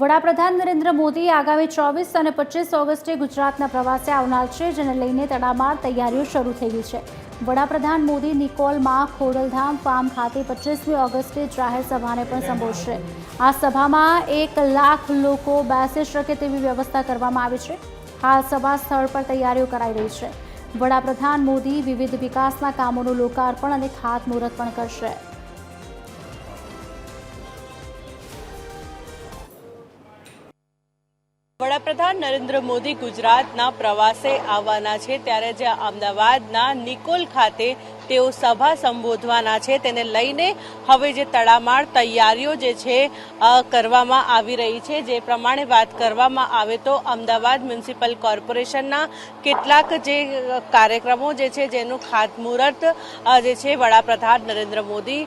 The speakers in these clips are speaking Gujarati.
વડાપ્રધાન નરેન્દ્ર મોદી આગામી ચોવીસ અને પચીસ ઓગસ્ટે ગુજરાતના પ્રવાસે આવનાર છે, જેને લઈને તડામાર તૈયારીઓ શરૂ થઈ ગઈ છે. વડાપ્રધાન મોદી નિકોલમાં ખોડલધામ ફાર્મ ખાતે પચીસમી ઓગસ્ટે જાહેર સભાને પણ સંબોધશે. આ સભામાં એક લાખ લોકો બેસી શકે તેવી વ્યવસ્થા કરવામાં આવી છે. હાલ સભા સ્થળ પર તૈયારીઓ કરાઈ રહી છે. વડાપ્રધાન મોદી વિવિધ વિકાસના કામોનું લોકાર્પણ અને ખાતમુહૂર્ત પણ કરશે. વડાપ્રધાન નરેન્દ્ર મોદી ગુજરાતના પ્રવાસે આવવાના છે. ત્યારે જે અમદાવાદના નિકોલ ખાતે તેઓ સભા સંબોધવાના છે. તેને લઈને હવે જે તડામાર તૈયારીઓ જે છે કરવામાં આવી રહી છે. જે પ્રમાણે વાત કરવામાં આવે તો અમદાવાદ મ્યુનિસિપલ કોર્પોરેશનના કેટલાક જે કાર્યક્રમો જે છે, જેનું ખાતમુહૂર્ત જે છે, વડાપ્રધાન નરેન્દ્ર મોદી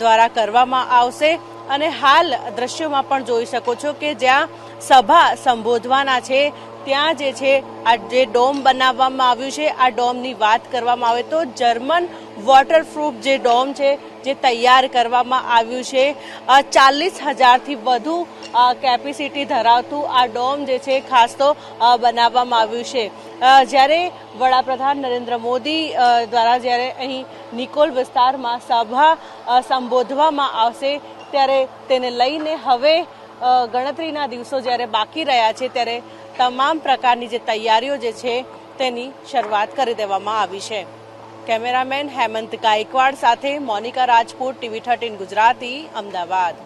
દ્વારા કરવામાં આવશે. અને હાલ દ્રશ્યોમાં પણ જોઈ શકો છો કે જ્યાં સભા સંબોધવાના છે ત્યાં જે છે, આ જે ડોમ બનાવવામાં આવ્યું છે, આ ડોમની વાત કરવામાં આવે તો જર્મન વોટરપ્રૂફ જે ડોમ છે, જે તૈયાર કરવામાં આવ્યું છે. ચાલીસ હજારથી વધુ કેપેસિટી ધરાવતું આ ડોમ જે છે, ખાસ તો બનાવવામાં આવ્યું છે. જ્યારે વડાપ્રધાન નરેન્દ્ર મોદી દ્વારા જ્યારે અહીં નિકોલ વિસ્તારમાં સભા સંબોધવામાં આવશે, ત્યારે તેને લઈને હવે ગણતરીના દિવસો જ્યારે બાકી રહ્યા છે, ત્યારે તમામ પ્રકારની જે તૈયારીઓ જે છે તેની શરૂઆત કરી દેવામાં આવી છે. કેમેરામેન હેમંત ગાયકવાડ સાથે મોનિકા રાજપૂત, ટીવી થર્ટીન ગુજરાતી, અમદાવાદ.